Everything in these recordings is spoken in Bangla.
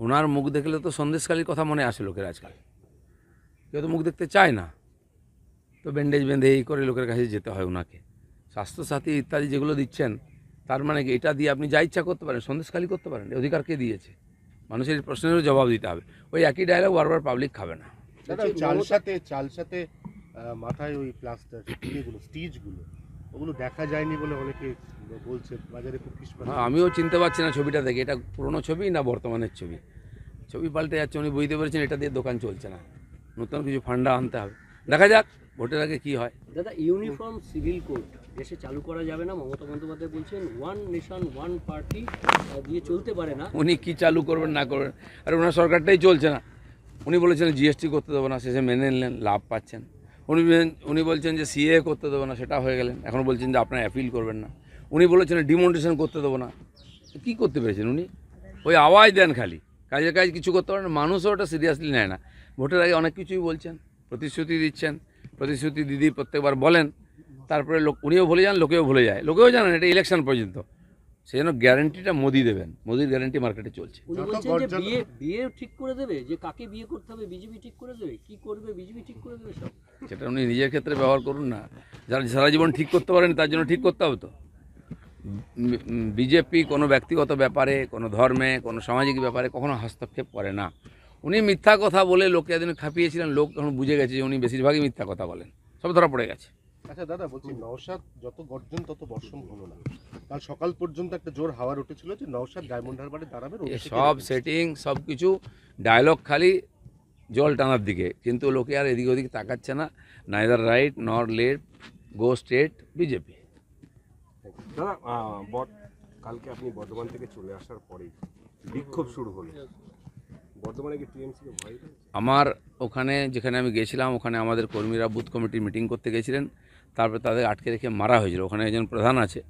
ওনার মুখ দেখলে তো সন্দেশকালীর কথা মনে আসে লোকের আজকাল। কেউ তো মুখ দেখতে চায় না। তো ব্যান্ডেজ বেঁধে এই করে লোকের কাছে যেতে হয় ওনাকে স্বাস্থ্যসাথী ইত্যাদি যেগুলো দিচ্ছেন তার মানে কি এটা দিয়ে আপনি যা ইচ্ছা করতে পারেন সন্দেশখালী করতে পারেন এই অধিকার কে দিয়েছে? মানুষের প্রশ্নেরও জবাব দিতে হবে। ওই একই ডায়লগ বারবার পাবলিক খাবে না। ওই চালসাতে চালসাতে আহ, মাথায় ওই প্লাস্টার স্টিচগুলো ওগুলো দেখা যায়নি বলে অনেকে বলছে বাজারে খুব হ্যাঁ, আমিও চিনতে পারছি না ছবিটা দেখে এটা পুরনো ছবি না বর্তমানের ছবি? ছবি পাল্টে যাচ্ছে উনি বুঝতে পেরেছেন এটা দিয়ে দোকান চলছে না। নতুন কিছু ফান্ডা আনতে হবে। দেখা যাক ভোটের আগে কি হয়। দাদা ইউনিফর্ম সিভিল কোড দেশে চালু করা যাবে না মমতা বন্দ্যোপাধ্যায় বলছেন ওয়ান নেশন ওয়ান পার্টি দিয়ে চলতে পারে না। উনি কি চালু করবেন না করবেন? আর ওনার সরকারটাই চলছে না। উনি বলেছেন জিএসটি করতে দেবো না শেষে মেনে নিলেন লাভ পাচ্ছেন। উনি উনি বলছেন যে সিএ করতে দেবো না, সেটা হয়ে গেলেন। এখন বলছেন যে আপনার অ্যাপিল করবেন না। উনি বলেছেন ডিমন্টেশন করতে দেবো না। কি করতে পেরেছেন উনি? ওই আওয়াজ দেন খালি। কাজের কাজ কিছু করতে পারেন মানুষও ওটা সিরিয়াসলি নেয় না। ভোটের আগে অনেক কিছুই বলছেন, প্রতিশ্রুতি দিচ্ছেন, প্রতিশ্রুতি দিদি প্রত্যেকবার বলেন। তারপরে লোক, উনিও ভুলে যান, লোকেও ভুলে যায়। লোকেও জানেন এটা ইলেকশন পর্যন্ত। সেই জন্য গ্যারেন্টিটা মোদি দেবেন। মোদির গ্যারেন্টি মার্কেটে চলছে। উনি বলছেন যে বিয়ে বিয়ে ঠিক করে দেবে যে কাকে বিয়ে করতে হবে বিজেপি ঠিক করে দেবে কি করবে বিজেপি ঠিক করে দেবে সব? সেটা উনি নিজের ক্ষেত্রে ব্যবহার করুন না। যারা সারা জীবন ঠিক করতে পারেন তার জন্য ঠিক করতে হবে তো। বিজেপি কোনো ব্যক্তিগত ব্যাপারে কোনো ধর্মে কোনো সামাজিক ব্যাপারে কখনো হস্তক্ষেপ করে না। উনি মিথ্যা কথা বলে লোককে একদিন খাপিয়েছিলেন লোক এখন বুঝে গেছে যে উনি বেশিরভাগই মিথ্যা কথা বলেন। সব ধরা পড়ে গেছে। আচ্ছা দাদা বলছি নওশাদ যত গর্জন তত বর্ষণ হলো না। কাল সকাল পর্যন্ত একটা জোর হাওয়ার উঠেছিল যে নওশাদ ডায়মন্ড হারবারে দাঁড়াবে সব সেটিং সব কিছু ডায়লগ খালি জল টানার দিকে। কিন্তু লোকে আর এদিক ওদিক তাকাচ্ছে না। Neither right nor left go state BJP দাদা বট কালকে আপনি বর্ধমান থেকে চলে আসার পরেই বিক্ষোভ শুরু হলো। বর্ধমানে কি টিএমসিকে ভয় আমার ওখানে যেখানে আমি গেছিলাম ওখানে আমাদের কর্মীরা বুথ কমিটির মিটিং করতে গেছিলেন। তারপরে তাদের আটকে রেখে মারা হয়েছিল। ওখানে একজন প্রধান আছে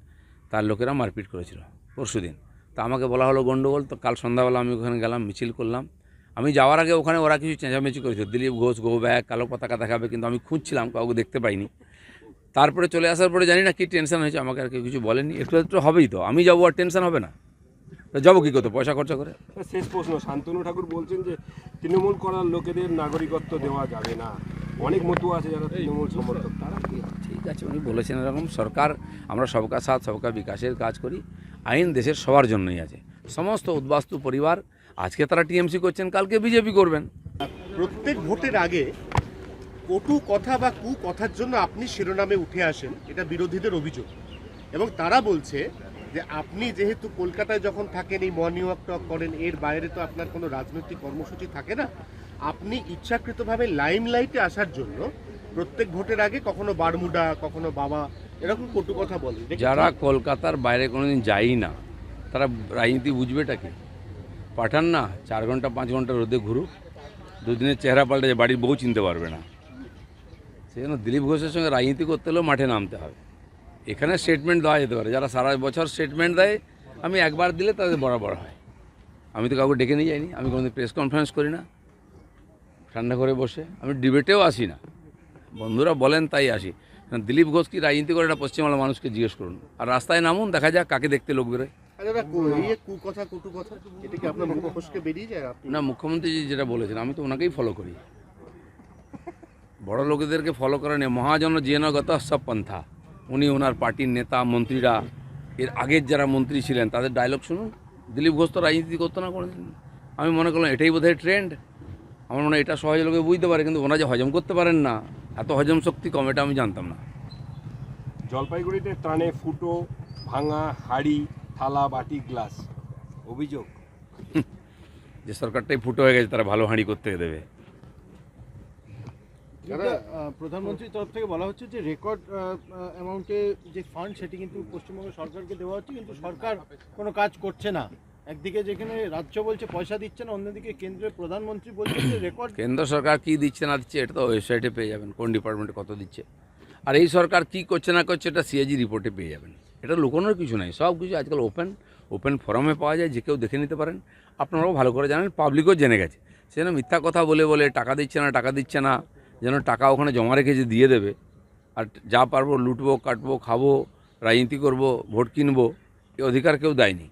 তার লোকেরা মারপিট করেছিল পরশু দিন। তা আমাকে বলা হলো গন্ডগোল তো কাল সন্ধ্যাবেলা আমি ওখানে গেলাম মিছিল করলাম। আমি যাওয়ার আগে ওখানে ওরা কিছু চেঁচামেচি করেছিল দিলীপ ঘোষ গো ব্যাগ কালো পতাকা দেখাবে কিন্তু আমি খুঁজছিলাম কাউকে দেখতে পাইনি। তারপরে চলে আসার পরে জানি না কি টেনশন হয়েছে আমাকে আর কেউ কিছু বলেনি। একটু একটু হবেই তো আমি যাব আর টেনশন হবে না। তো যাব কী করতে পয়সা খরচা করে? শেষ প্রশ্ন শান্তনু ঠাকুর বলছেন যে তৃণমূল করার লোকেদের নাগরিকত্ব দেওয়া যাবে না। অনেক মতুয়া আছে যারা তৃণমূল সমর্থক তারা আছে, উনি বলেছেন এরকম, সরকার, আমরা সবকা সাথ সবকা বিকাশের কাজ করি, আইন দেশের সবার জন্যই আছে। সমস্ত উদ্বাস্তু পরিবার, আজকে তারা টিএমসি করছেন, কালকে বিজেপি করবেন। প্রত্যেক ভোটের আগে কটু কথা বা কু কথার জন্য আপনি শিরোনামে উঠে আসেন, এটা বিরোধীদের অভিযোগ। এবং তারা বলছে যে আপনি যেহেতু কলকাতায় যখন থাকেন, এই মর্নিং ওয়াক টক করেন, এর বাইরে তো আপনার কোনো রাজনৈতিক কর্মসূচি থাকে না। আপনি ইচ্ছাকৃতভাবে লাইমলাইটে আসার জন্য প্রত্যেক ভোটের আগে কখনো বারমুডা কখনো বাবা এরকম কটু কথা বলে। যারা কলকাতার বাইরে কোনোদিন যায়ই না তারা রাজনীতি বুঝবেটা কি? পাঠান না চার ঘণ্টা পাঁচ ঘণ্টা রোদে ঘুরুক দুদিনের চেহারা পাল্টে বাড়ির বউ চিনতে পারবে না। সেই জন্য দিলীপ ঘোষের সঙ্গে রাজনীতি করতে হলেও মাঠে নামতে হবে। এখানে স্টেটমেন্ট দেওয়া যেতে পারে যারা সারা বছর স্টেটমেন্ট দেয় আমি একবার দিলে তাদের বরাবর হয়। আমি তো কাউকে ডেকে নিয়ে যাইনি আমি কোনোদিন প্রেস কনফারেন্স করি না। ঠান্ডা করে বসে আমি ডিবেটেও আসি না। বন্ধুরা বলেন তাই আসি। দিলীপ ঘোষ কি রাজনীতি করে এটা পশ্চিমবাংলার মানুষকে জিজ্ঞেস করুন। আর রাস্তায় নামুন দেখা যাক কাকে দেখতে লোক বেরোয়। আরে দাদা, কু- এই যে কু কথা কটু কথা এটা কি আপনার মুখ ফসকে বেরিয়ে যায়? আপনি না মুখ্যমন্ত্রী যেটা বলেছেন আমি তো ওনাকেই ফলো করি। বড় লোকেদেরকে ফলো করা নেই মহাজন জেনগত সব পন্থা। উনি ওনার পার্টির নেতা মন্ত্রীরা। এর আগের যারা মন্ত্রী ছিলেন তাদের ডায়লগ শুনুন। দিলীপ ঘোষ তো রাজনীতি করতো না কোনোদিন। আমি মনে করলাম এটাই বোধহয় ট্রেন্ড আমার মনে হয় এটা সহজে লোকে বুঝতে পারে কিন্তু ওনারা যে হজম করতে পারেন না। এত হজম শক্তি কম এটা আমি জানতাম না। জলপাইগুড়িতে টানে ফুটো ভাঙা হাড়ি থালা বাটি গ্লাস। অভিযোগ? যে সরকারটাই ফুটো হয়ে গেছে তারা ভালো হাঁড়ি করতে দেবে। দাদা, প্রধানমন্ত্রীর তরফ থেকে বলা হচ্ছে যে রেকর্ড অ্যামাউন্টে যে ফান্ড সেটি কিন্তু পশ্চিমবঙ্গ সরকারকে দেওয়া হচ্ছে কিন্তু সরকার কোনো কাজ করছে না। একদিকে যেখানে রাজ্য বলছে পয়সা দিচ্ছে না, অন্যদিকে কেন্দ্রের প্রধানমন্ত্রী বলছে রেকর্ড কেন্দ্র সরকার কি দিচ্ছে না দিচ্ছে, এটা তো ওয়েবসাইটে পেয়ে যাবেন, কোন ডিপার্টমেন্টে কত দিচ্ছে। আর এই সরকার কি করছে না করছে, এটা সিএজি রিপোর্টে পেয়ে যাবেন। এটা লুকোনোর কিছু নাই, সব কিছু আজকাল ওপেন ওপেন ফোরামে পাওয়া যায়, যে কেউ দেখে নিতে পারেন। আপনারাও ভালো করে জানেন পাবলিকও জেনে গেছে। সেজন্য মিথ্যা কথা বলে বলে, টাকা দিচ্ছে না, টাকা দিচ্ছে না, যেন টাকা ওখানে জমা রেখে যে দিয়ে দেবে, আর যা পারব লুটবো, কাটবো, খাব, রাজনীতি করব, ভোট কিনবো এই অধিকার কেউ দেয়নি।